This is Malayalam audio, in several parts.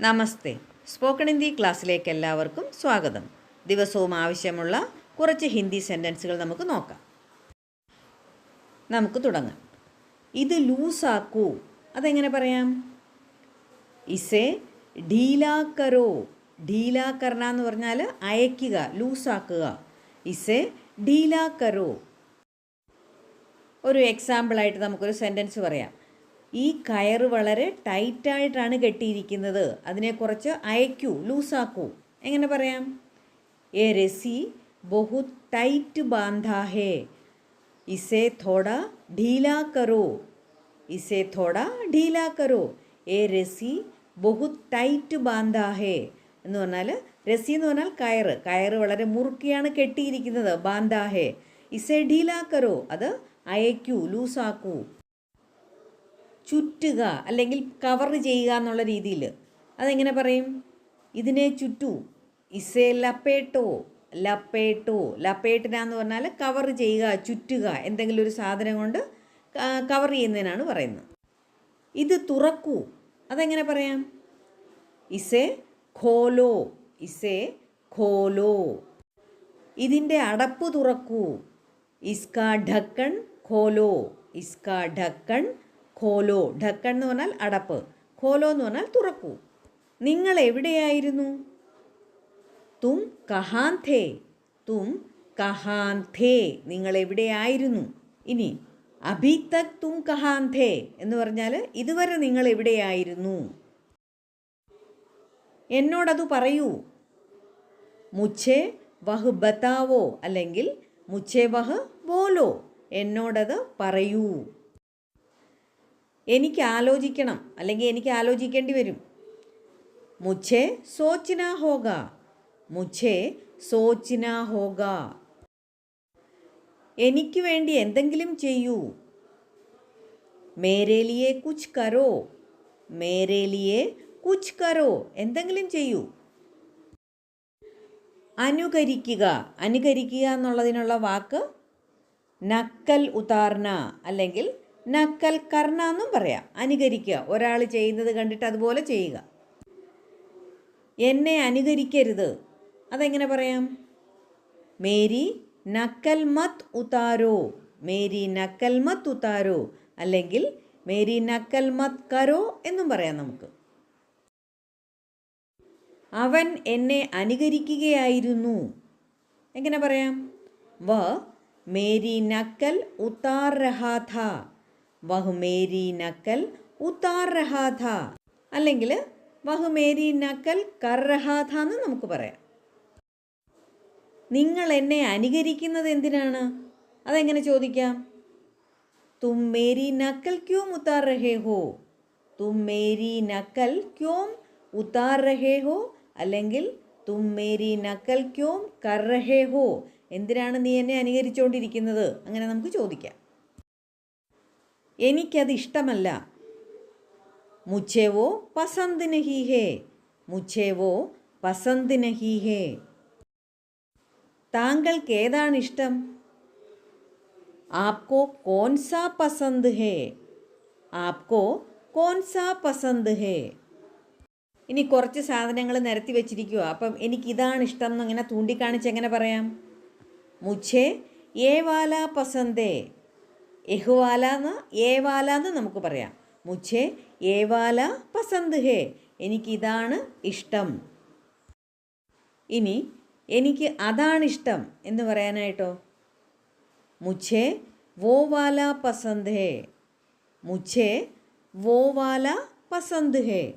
നമസ്തേ. സ്പോക്കൺ ഹിന്ദി ക്ലാസ്സിലേക്ക് എല്ലാവർക്കും സ്വാഗതം. ദിവസവും ആവശ്യമുള്ള കുറച്ച് ഹിന്ദി സെന്റൻസുകൾ നമുക്ക് നോക്കാം. നമുക്ക് തുടങ്ങാം. ഇത് ലൂസാക്കൂ. അതെങ്ങനെ പറയാം? ഇസെ ഢീലാക്കരോ ഢീലാക്കർണ എന്ന് പറഞ്ഞാൽ അയക്കുക ലൂസാക്കുക. ഇസെ ഢീലാക്കരോ ഒരു എക്സാമ്പിളായിട്ട് നമുക്കൊരു സെന്റൻസ് പറയാം. ഈ കയറ് വളരെ ടൈറ്റായിട്ടാണ് കെട്ടിയിരിക്കുന്നത്. അതിനെ കുറച്ച് അയക്കൂ ലൂസാക്കൂ. എങ്ങനെ പറയാം? എ രസി ബഹുത് ടൈറ്റ് ബാന്ധാ ഹേ ഇസേ തോട ഢീലാ കരോ. ഇസേ തോട ഢീലാ കരോ. എ രസി ബഹുത് ടൈറ്റ് ബാന്ധാ ഹേ എന്ന് പറഞ്ഞാൽ രസി എന്ന് പറഞ്ഞാൽ കയറ്. കയറ് വളരെ മുറുക്കിയാണ് കെട്ടിയിരിക്കുന്നത് ബാന്ധാ ഹേ ഇസെ ഢീലാ കരോ. അത് അയക്കൂ ലൂസാക്കൂ. ചുറ്റുക അല്ലെങ്കിൽ കവർ ചെയ്യുക എന്നുള്ള രീതിയിൽ അതെങ്ങനെ പറയും? ഇതിനെ ചുറ്റു. ഇസേ ലപ്പേട്ടോ ലപ്പേട്ടോ ലപ്പേട്ടിന എന്ന് പറഞ്ഞാൽ കവർ ചെയ്യുക ചുറ്റുക എന്തെങ്കിലും ഒരു സാധനം കൊണ്ട് കവർ ചെയ്യുന്നതിനാണ് പറയുന്നത്. ഇത് തുറക്കൂ. അതെങ്ങനെ പറയാം? ഇസേ ഖോലോ. ഇസേ ഖോലോ. ഇതിന്റെ അടപ്പ് തുറക്കൂ. ഇസ്കാ ഢക്കൺ ഖോലോ. ഇസ്കാ ഢക്കൺ ഖോലോ ഢക്കൺ എന്ന് പറഞ്ഞാൽ അടപ്പ്. ഖോലോ എന്ന് പറഞ്ഞാൽ തുറക്കൂ. നിങ്ങൾ എവിടെയായിരുന്നു? തും കഹാൻ ഥേ തും കഹാൻ ഥേ നിങ്ങൾ എവിടെയായിരുന്നു? ഇനി അഭി തക് തും കഹാൻ ഥേ എന്ന് പറഞ്ഞാൽ ഇതുവരെ നിങ്ങൾ എവിടെയായിരുന്നു? എന്നോടത് പറയൂ. മുച്ചേ വഹ് ബത്താവോ അല്ലെങ്കിൽ മുച്ചേ വഹ് ബോലോ എന്നോടത് പറയൂ. എനിക്ക് ആലോചിക്കണം അല്ലെങ്കിൽ എനിക്ക് ആലോചിക്കേണ്ടി വരും. മുച്ഛേ സോച്ചിന ഹോഗ. മുച്ഛേ സോച്ചിന ഹോഗ. എനിക്ക് വേണ്ടി എന്തെങ്കിലും ചെയ്യൂ. മേരേലിയെ കുച്ച് കരോ. മേരേലിയെ കുച്ച് കരോ. എന്തെങ്കിലും ചെയ്യൂ. അനുകരിക്കുക. അനുകരിക്കുക എന്നുള്ളതിനുള്ള വാക്ക് നക്കൽ ഉതാർന അല്ലെങ്കിൽ നക്കൽ കർണ എന്നും പറയാം. അനുകരിക്കുക. ഒരാൾ ചെയ്യുന്നത് കണ്ടിട്ട് അതുപോലെ ചെയ്യുക. എന്നെ അനുകരിക്കരുത്. അതെങ്ങനെ പറയാം? മേരി നക്കൽ മത് ഉതാരോ? മേരി നക്കൽ മത് ഉതാരോ? അല്ലെങ്കിൽ മേരി നക്കൽ മത് കരോ എന്നും പറയാം നമുക്ക്. അവൻ എന്നെ അനുകരിക്കുകയായിരുന്നു. എങ്ങനെ പറയാം? വ മേരി നക്കൽ ഉത്താർ രഹാ ഥാ വഹ് മേരി നക്കൽ ഉത്താർ രഹാ അല്ലെങ്കിൽ വഹുമേരി നക്കൽ കർ രഹാ എന്ന് നമുക്ക് പറയാം. നിങ്ങൾ എന്നെ അനുകരിക്കുന്നത് എന്തിനാണ്? അതെങ്ങനെ ചോദിക്കാം? തും മേരി നക്കൽ ക്യോം ഉത്താർ റഹേ ഹോ തും മേരി നക്കൽ ക്യോം ഉത്താർ റഹേ ഹോ അല്ലെങ്കിൽ തും മേരി നക്കൽ ക്യോം കർ റഹേ ഹോ എന്തിനാണ് നീ എന്നെ അനുകരിച്ചുകൊണ്ടിരിക്കുന്നത്? അങ്ങനെ നമുക്ക് ചോദിക്കാം. എനിക്കത് ഇഷ്ടമല്ല. മുച്ചേവോ പസന്ത് നഹി ഹേ. മുച്ചേവോ പസന്ത് നഹി ഹേ. താങ്കൾക്ക് ഏതാണ് ഇഷ്ടം? ആപ്കോ കോൻ സാ പസന്ത് ഹേ. ആപ്കോ കോൻ സാ പസന്ത് ഹേ. ഇനി കുറച്ച് സാധനങ്ങൾ നിരത്തി വെച്ചിരിക്കുക അപ്പം എനിക്കിതാണ് ഇഷ്ടം എന്നിങ്ങനെ ചൂണ്ടിക്കാണിച്ച് എങ്ങനെ പറയാം? മുച്ചേ ഏ വാല പസന്തേ. എഹുവാല എന്ന് ഏവാല എന്ന് നമുക്ക് പറയാം. മുച്ചേ ഏവാല പസന്ത് ഹേ എനിക്കിതാണ് ഇഷ്ടം. ഇനി എനിക്ക് അതാണ് ഇഷ്ടം എന്ന് പറയാനായിട്ടോ? മുച്ചേ വോവാല പസന്ത് ഹേ. മുച്ചേ വോവാല പസന്ത് ഹേ.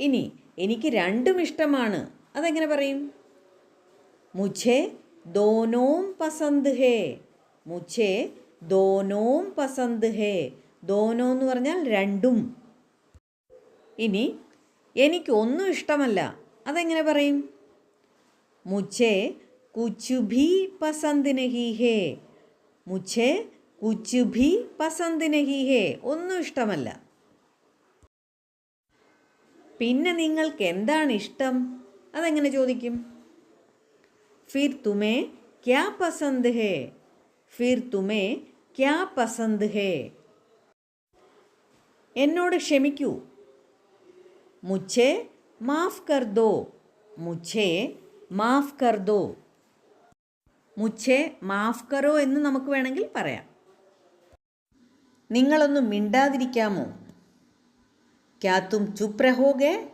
ഇനി എനിക്ക് രണ്ടും ഇഷ്ടമാണ്. അതെങ്ങനെ പറയും? മുച്ചേ ദോനോം പസന്ത് ഹേ. മുഛേ ദോനോം പസന്ത് ഹേ. ദോനോ എന്ന് പറഞ്ഞാൽ രണ്ടും. ഇനി എനിക്കൊന്നും ഇഷ്ടമല്ല. അതെങ്ങനെ പറയും? മുച്ചേ കുച്ചു ഭി പസന്ത് നഹി ഹേ. മുച്ചേ കുച്ചു ഭി പസന്ത് നഹി ഹേ. ഒന്നും ഇഷ്ടമല്ല. പിന്നെ നിങ്ങൾക്ക് എന്താണ് ഇഷ്ടം? അതെങ്ങനെ ചോദിക്കും? ഫിർ തുമേ ക്യാ പസന്ത് ഹേ? ഫിർ തുമേ ക്യാ പസന്ത് ഹേ എന്നോട് ക്ഷമിക്കൂ. മുച്ഛേ മാഫ് കർദോ മുച്ഛേ മാഫ് കർദോ മുച്ഛേ മാഫ് കറോ എന്ന് നമുക്ക് വേണമെങ്കിൽ പറയാം. നിങ്ങളൊന്നും മിണ്ടാതിരിക്കാമോ? ക്യാത്തും ചുപ്രഹോഗേ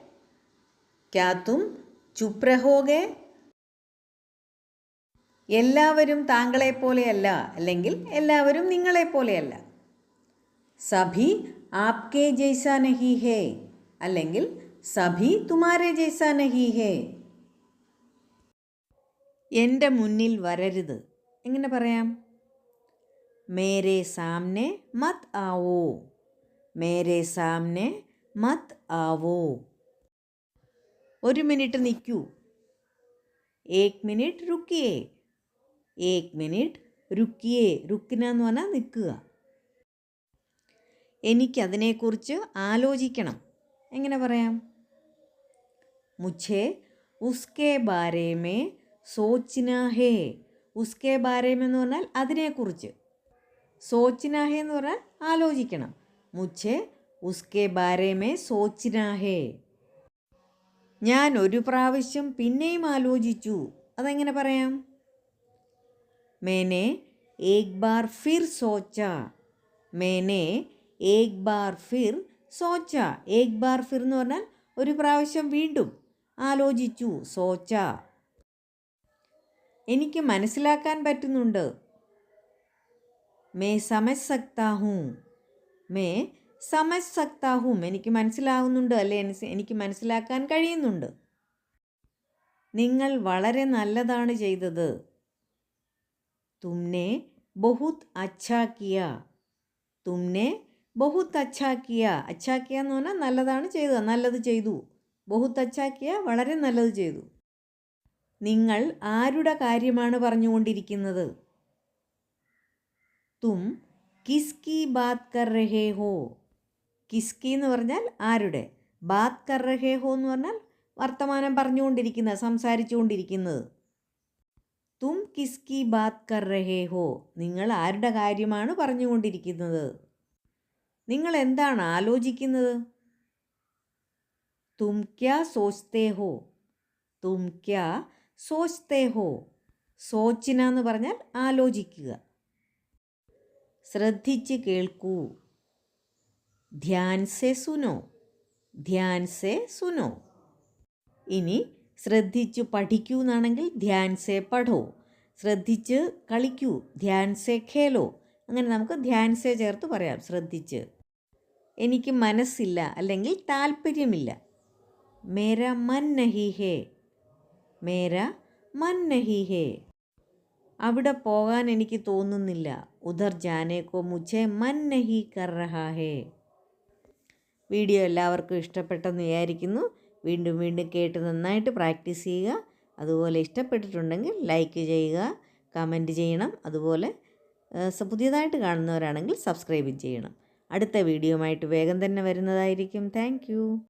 ക്യാത്തും ചുപ്രഹോഗേ എല്ലാവരും താങ്കളെപ്പോലെയല്ല അല്ലെങ്കിൽ എല്ലാവരും നിങ്ങളെപ്പോലെയല്ല. സഭി ആപ്കെ ജൈസ നഹി ഹേ അല്ലെങ്കിൽ സഭി തുമാരെ ജൈസ നഹി ഹേ. എന്റെ മുന്നിൽ വരരുത്. എങ്ങനെ പറയാം? മേരെ സാമ്നെ മത് ആവോ. മേരെ സാമ്നെ മത് ആവോ. ഒരു മിനിറ്റ് നിൽക്കൂ. ഏക് മിനിറ്റ് റുക്കിയേ. ഏക് മിനിറ്റ് രുക്കിയേ രുക്കിന എന്ന് പറഞ്ഞാൽ നിൽക്കുക. എനിക്കതിനെക്കുറിച്ച് ആലോചിക്കണം. എങ്ങനെ പറയാം? മുച്ഛേ ഉസ്കെ ബാരേമേ സോച്ചിന ഹേ. ഉസ്കെ ബാരേമേ എന്ന് പറഞ്ഞാൽ അതിനെക്കുറിച്ച്. സോച്ചിന ഹേ എന്ന് പറഞ്ഞാൽ ആലോചിക്കണം. മുച്ഛേ ഉസ്കെ ബാരേമേ സോച്ചിന ഹേ. ഞാൻ ഒരു പ്രാവശ്യം പിന്നെയും ആലോചിച്ചു. അതെങ്ങനെ പറയാം? मैंने एक बार फिर सोचा मैंने एक बार फिर സോച്ച ഏക് ബാർ ഫിർ എന്ന് പറഞ്ഞാൽ ഒരു പ്രാവശ്യം വീണ്ടും ആലോചിച്ചു സോച്ച എനിക്ക് മനസ്സിലാക്കാൻ പറ്റുന്നുണ്ട് മേ സമജ് സക്താ ഹൂം മേ സമജ് സക്താ ഹൂം എനിക്ക് മനസ്സിലാവുന്നുണ്ട് അല്ലെ എനിക്ക് മനസ്സിലാക്കാൻ കഴിയുന്നുണ്ട് നിങ്ങൾ വളരെ നല്ലതാണ് ചെയ്തത് തുമ്നെ ബഹുത് അച്ഛാ കിയ തുമ്നെ ബഹുത്ത് അച്ഛാ കിയ അച്ഛാ കിയ എന്ന് പറഞ്ഞാൽ നല്ലതാണ് ചെയ്തത്. നല്ലത് ചെയ്തു. ബഹുത്ത് അച്ഛാ കിയ വളരെ നല്ലത് ചെയ്തു. നിങ്ങൾ ആരുടെ കാര്യമാണ് പറഞ്ഞുകൊണ്ടിരിക്കുന്നത്? തും കിസ്കി ബാത് കർ രഹേ ഹോ കിസ്കി എന്ന് പറഞ്ഞാൽ ആരുടെ? ബാത് കർ രഹേ ഹോ എന്ന് പറഞ്ഞാൽ വർത്തമാനം പറഞ്ഞുകൊണ്ടിരിക്കുന്നത് സംസാരിച്ചുകൊണ്ടിരിക്കുന്നത്. തും കിസ്കി ബാത് കർ രഹേ ഹോ നിങ്ങൾ ആരുടെ കാര്യമാണ് പറഞ്ഞുകൊണ്ടിരിക്കുന്നത്? നിങ്ങൾ എന്താണ് ആലോചിക്കുന്നത്? തും ക്യാ സോച്തേ ഹോ തും ക്യാ സോച്തേ ഹോ സോച്ചിന എന്ന് പറഞ്ഞാൽ ആലോചിക്കുക. ശ്രദ്ധിച്ച് കേൾക്കൂ. ധ്യാൻ സെ സുനോ. ധ്യാൻ സെ സുനോ. ഇനി ശ്രദ്ധിച്ച് പഠിക്കൂ എന്നാണെങ്കിൽ ധ്യാൻ സേ പഠോ. ശ്രദ്ധിച്ച് കളിക്കൂ ധ്യാൻ സേ ഖേലോ. അങ്ങനെ നമുക്ക് ധ്യാൻ സേ ചേർത്ത് പറയാം ശ്രദ്ധിച്ച്. എനിക്ക് മനസ്സില്ല അല്ലെങ്കിൽ താല്പര്യമില്ല. മേര മൻ നഹി ഹേ. മേര മൻ നഹി ഹേ. അവിടെ പോകാൻ എനിക്ക് തോന്നുന്നില്ല. ഉദർ ജാനേക്കോ മുച്ചേ മൻ നഹി കർ ഹേ. വീഡിയോ എല്ലാവർക്കും ഇഷ്ടപ്പെട്ടെന്ന് വിചാരിക്കുന്നു. വീണ്ടും വീണ്ടും കേട്ട് നന്നായിട്ട് പ്രാക്ടീസ് ചെയ്യുക. അതുപോലെ ഇഷ്ടപ്പെട്ടിട്ടുണ്ടെങ്കിൽ ലൈക്ക് ചെയ്യുക കമന്റ് ചെയ്യണം. അതുപോലെ പുതിയതായിട്ട് കാണുന്നവരാണെങ്കിൽ സബ്സ്ക്രൈബ് ചെയ്യണം. അടുത്ത വീഡിയോ ആയിട്ട് വേഗം തന്നെ വരുന്നതായിരിക്കും. താങ്ക്